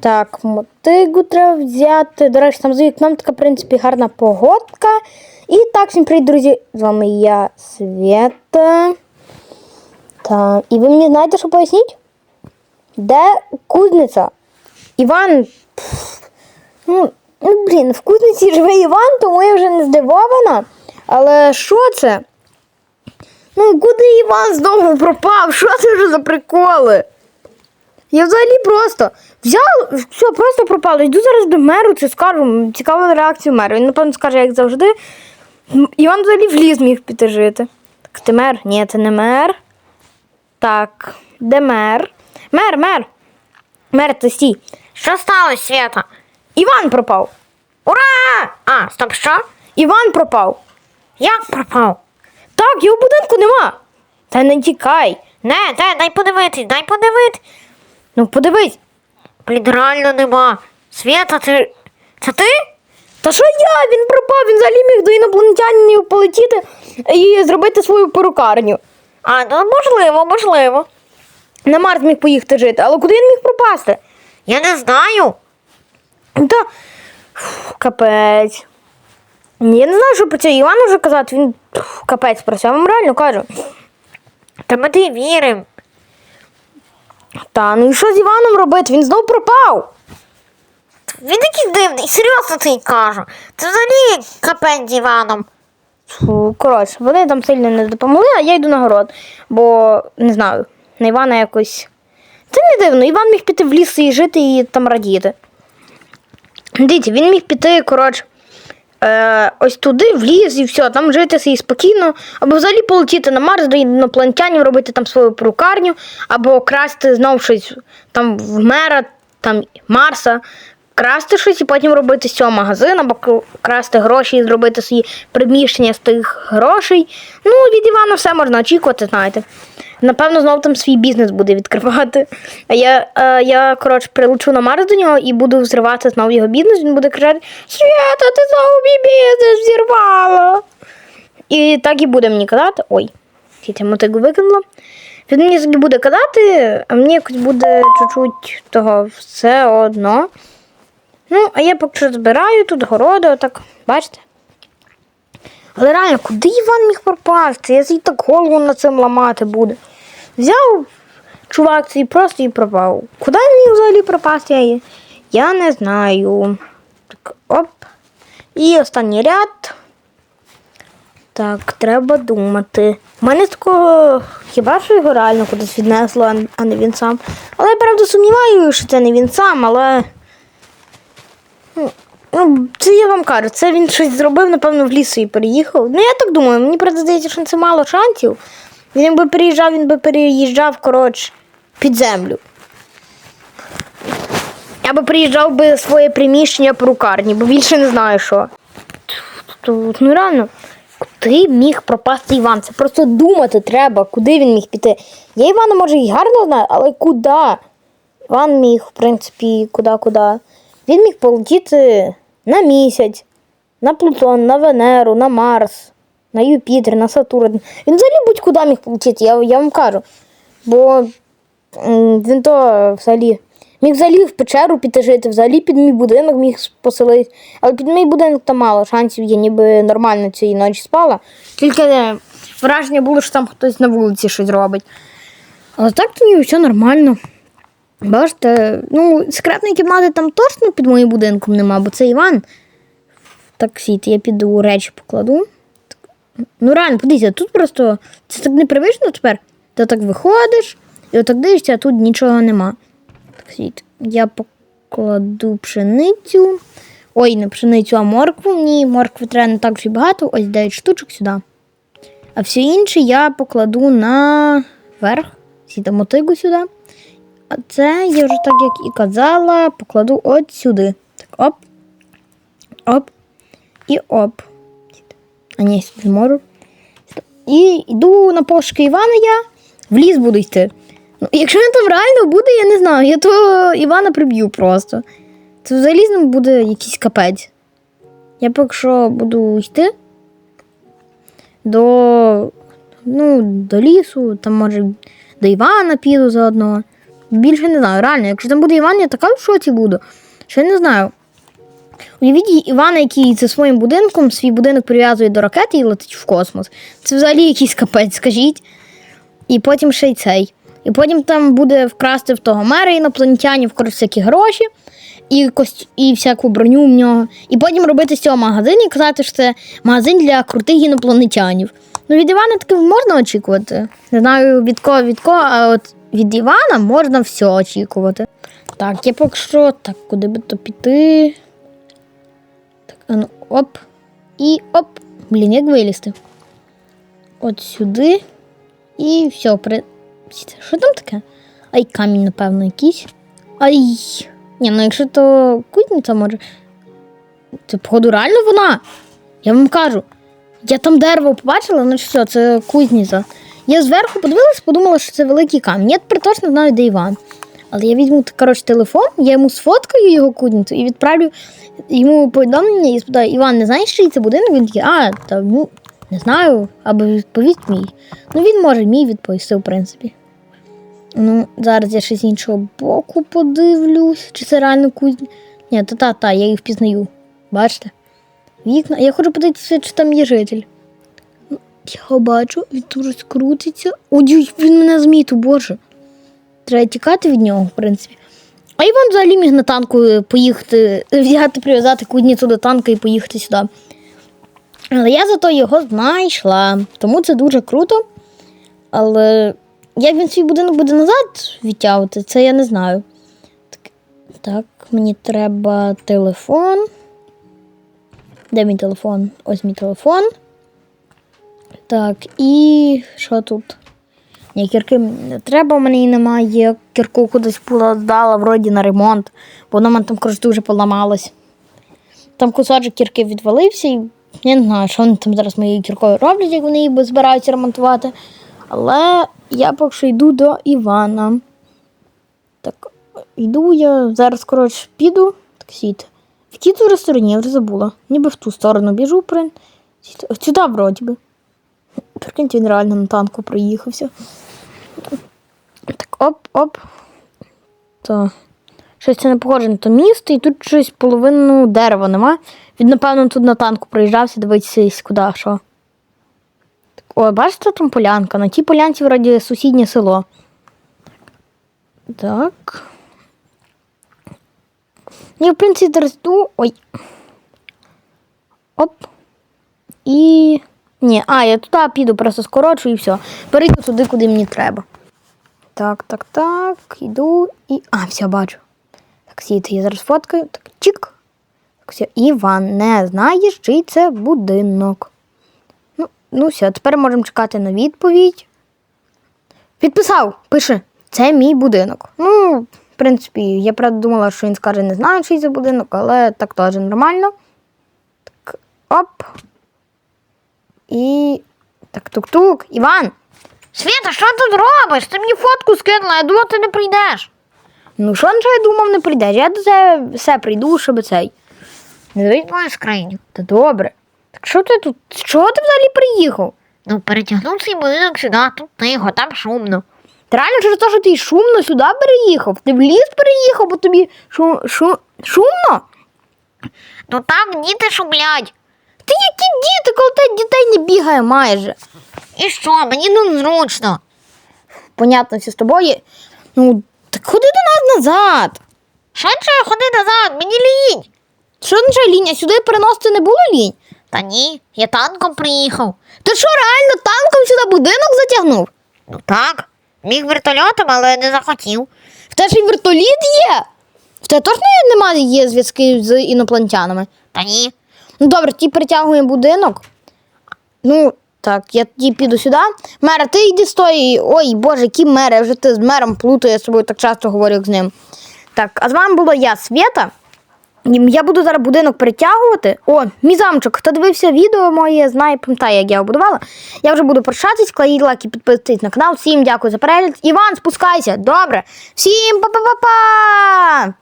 Так, мотигу треба взяти. До речі, там за вікном така, в принципі, гарна погодка. І так, всім привіт, друзі! З вами я, Свята. Так, і ви мені знаєте, що поясніть? Де кузниця? Іван. пф, Ну, ну, блін, в кузниці живе Іван, тому я вже не здивована. Але що це? Ну, куди Іван знову пропав? Що це вже за приколи? Я взагалі просто взяв, все, просто пропало. Йду зараз до меру, це скажу. Цікава реакція меру. Він, напевно, скаже, як завжди. Іван взагалі в ліс міг піти жити. Так, ти мер? Ні, це не мер. Так, де мер? Мер, мер. Мер, ти стій. Що сталося, Свята? Іван пропав. Ура! А, стоп, що? Іван пропав. Як пропав? Так, його будинку нема. Та не тікай. Не, де, дай подивитись, дай подивитись. Ну, подивись. Блін, реально нема. Свята, ти. Це ти? Та що я? Він пропав, він взагалі міг до інопланетянів полетіти і зробити свою перукарню. А, ну можливо, можливо. На Марс міг поїхати жити, але куди він міг пропасти? Я не знаю. Та фу, капець. Я не знаю, що про це Івану вже казати, він фу, капець про це, я вам реально кажу. Та ми ти віримо. Та ну і що з Іваном робити? Він знов пропав. Він такий дивний, серйозно тобі кажу. Це взагалі капець з Іваном. Фу, коротше, вони там сильно не допомогли, а я йду на город. Бо не знаю, на Івана якось. Це не дивно, Іван міг піти в ліс і жити і там радіти. Дивіться, він міг піти, коротше, е, ось туди, в ліс і все, там жити собі спокійно, або взагалі полетіти на Марс до інопланетянів, робити там свою перукарню, або красти знову щось там в мера, там Марса, красти щось і потім робити з цього магазин, або красти гроші і зробити свої приміщення з тих грошей. Ну, від Івана все можна очікувати, знаєте. Напевно, знову там свій бізнес буде відкривати. А я, е, я коротше, прилечу на Марс до нього і буду взривати знову його бізнес. Він буде кричати: Свята, ти знову мій бізнес взірвала. І так і буде мені казати. Ой, я мотигу викинула. Він мені собі буде казати, а мені якось буде чуть-чуть того все одно. Ну, а я поки що збираю тут городи, отак, бачите? Але реально, куди Іван міг пропасти? Я собі так голову над цим ламати буду. Взяв чувак цей просто і пропав. Куди він міг взагалі пропасти? Я, я не знаю. Так, оп. І останній ряд. Так, треба думати. У мене такого хіба що його реально кудись віднесло, а не він сам. Але я правда сумніваю, що це не він сам, але. Ну, це я вам кажу, це він щось зробив, напевно, в лісу і переїхав. Ну, я так думаю, мені правда здається, що це мало шансів. Він якби переїжджав, він би переїжджав, коротше, під землю. Я би приїжджав би своє приміщення перукарні, бо більше не знаю що. Тут, ну реально, куди міг пропасти Іван? Це просто думати треба, куди він міг піти. Я Івана, може, і гарно знаю, але куди? Іван міг, в принципі, куди-куди. Він міг полетіти на місяць, на Плутон, на Венеру, на Марс, на Юпітер, на Сатурн. Він взагалі будь-куди міг полетіти, я, я вам кажу. Бо він то взагалі. Міг взагалі в печеру піти жити, взагалі під мій будинок міг поселити. Але під мій будинок там мало шансів, я ніби нормально цієї ночі спала. Тільки е, враження було, що там хтось на вулиці щось робить. Але так то ніби все нормально. Бачите, ну, секретної кімнати там точно під моїм будинком нема, бо це Іван. Так, сіт, я піду речі покладу. Ну, реально, подивіться, тут просто це так непривично тепер. Ти так виходиш і отак дивишся, а тут нічого нема. Так, сіт, я покладу пшеницю. Ой, не пшеницю, а моркву. Ні, моркви треба не так вже багато. Ось 9 штучок сюди. А все інше я покладу на верх. Сіта мотигу сюди. А це я вже так як і казала, покладу от сюди. Так, оп. Оп. І оп. А ні, сюди можу. І йду на пошуки Івана я в ліс буду йти. Ну, якщо він там реально буде, я не знаю, я то Івана приб'ю просто. Це взагалі з ним буде якийсь капець. Я поки що буду йти до, ну, до лісу, там може до Івана піду заодно. Більше не знаю. Реально, якщо там буде Іван, я така в шоці буду. Я не знаю. Уявіть Івана, який зі своїм будинком свій будинок прив'язує до ракети і летить в космос. Це взагалі якийсь капець, скажіть. І потім ще й цей. І потім там буде вкрасти в того мера інопланетянів, всякі гроші і, кость... і всяку броню в нього. І потім робити з цього магазин і казати, що це магазин для крутих інопланетянів. Ну, від Івана таки можна очікувати. Не знаю від кого, від кого, а от від Івана можна все очікувати. Так, я поки що. Так, куди би то піти? Так, а ну, оп. І оп. Блін, як вилізти? От сюди. І все, при... Що там таке? Ай, камінь, напевно, якийсь. Ай. Ні, ну якщо то кузниця може. Це, походу, реально вона. Я вам кажу. Я там дерево побачила, ну що, це кузниця. Я зверху подивилась, подумала, що це великий камінь. Я тепер точно знаю, де Іван. Але я візьму коротше, телефон, я йому сфоткаю його кузницю і відправлю йому повідомлення і спитаю, Іван, не знаєш, чий це будинок? Він такий, а, та ну, не знаю, або відповість мій. Ну, він може мій відповісти, в принципі. Ну, зараз я ще з іншого боку подивлюсь, чи це реально кузня. Ні, та та та, я їх впізнаю. Бачите? Вікна. Я хочу подивитися, чи там є житель. Його бачу, він дуже скрутиться. Ой, він мене змітив, боже. Треба тікати від нього, в принципі. А Іван взагалі міг на танку е, поїхати, взяти, прив'язати кузницю до танка і поїхати сюди. Але я зато його знайшла. Тому це дуже круто. Але як він свій будинок буде назад відтягувати, це я не знаю. Так, так мені треба телефон. Де мій телефон? Ось мій телефон. Так, і що тут? Ні, кірки не треба, її немає. Кірку кудись здала, вроді на ремонт, бо вона там коротше дуже поламалась. Там кусочок кірки відвалився, і я не знаю, що вони там зараз моєю кіркою роблять, як вони її збираються ремонтувати. Але я поки що йду до Івана. Так, йду я зараз, коротше, піду. Так сійте. В тут ресторані, я вже забула. Ніби в ту сторону біжу, прин. Сюди вроді би. Прикиньте, він реально на танку проїхався. Так, оп-оп. То. Щось це не похоже на то місто, і тут щось половину дерева нема. Він, напевно, тут на танку проїжджався, дивитися, куди що. Так, О, бачите, там полянка. На тій полянці вроді сусіднє село. Так. Я, в принципі, зараз. Ой. Оп. І. Ні, а, я туди піду, просто скорочу і все. Перейду туди, куди мені треба. Так, так, так, йду і. А, все, бачу. Так, сіти, я зараз фоткаю. Так, чик. Так, все. Іван, не знаєш, чий це будинок. Ну, ну все, тепер можемо чекати на відповідь. Підписав, пише, це мій будинок. Ну, в принципі, я правда думала, що він скаже, не знаю, чий це будинок, але так теж нормально. Так, оп. І. Так, тук-тук, Іван. Світа, що тут робиш? Ти мені фотку скинула, я думала, ти не прийдеш. Ну, що нічого я думав, не прийдеш. Я до тебе все прийду, щоб цей. Не дивись мою скриню. Та добре. Так що ти тут? З чого ти взагалі приїхав? Ну, перетягнув свій будинок сюди, тут тихо, там шумно. Ти реально через те, що ти шумно сюди переїхав? Ти в ліс переїхав, бо тобі шу, шу, шумно? Ну там діти шумлять. Ти які діти, коли тебе дітей не бігає майже. І що, мені тут зручно. Понятно, все з тобою. Ну, так ходи до нас назад. Швидше ходи назад, мені лінь. Що нічого лінь, а сюди переносити не було лінь? Та ні, я танком приїхав. Ти що, реально танком сюди будинок затягнув? Ну так, міг вертольотом, але не захотів. В тебе ж і вертоліт є? В тебе точно немає є зв'язки з інопланетянами? Та ні. Ну добре, ті притягуємо будинок. Ну, так, я тоді піду сюди. Мера, ти йди з тої. Ой, боже, які мери, я вже ти з мером плутаю, я з собою так часто говорю з ним. Так, а з вами була я, Свята. Я буду зараз будинок перетягувати. О, мій замчик. Хто дивився відео моє, знає, пам'ятає, як я його будувала. Я вже буду прощатись, кладіть лайк і підписуйтесь на канал. Всім дякую за перегляд. Іван, спускайся. Добре. Всім па-па-па-па!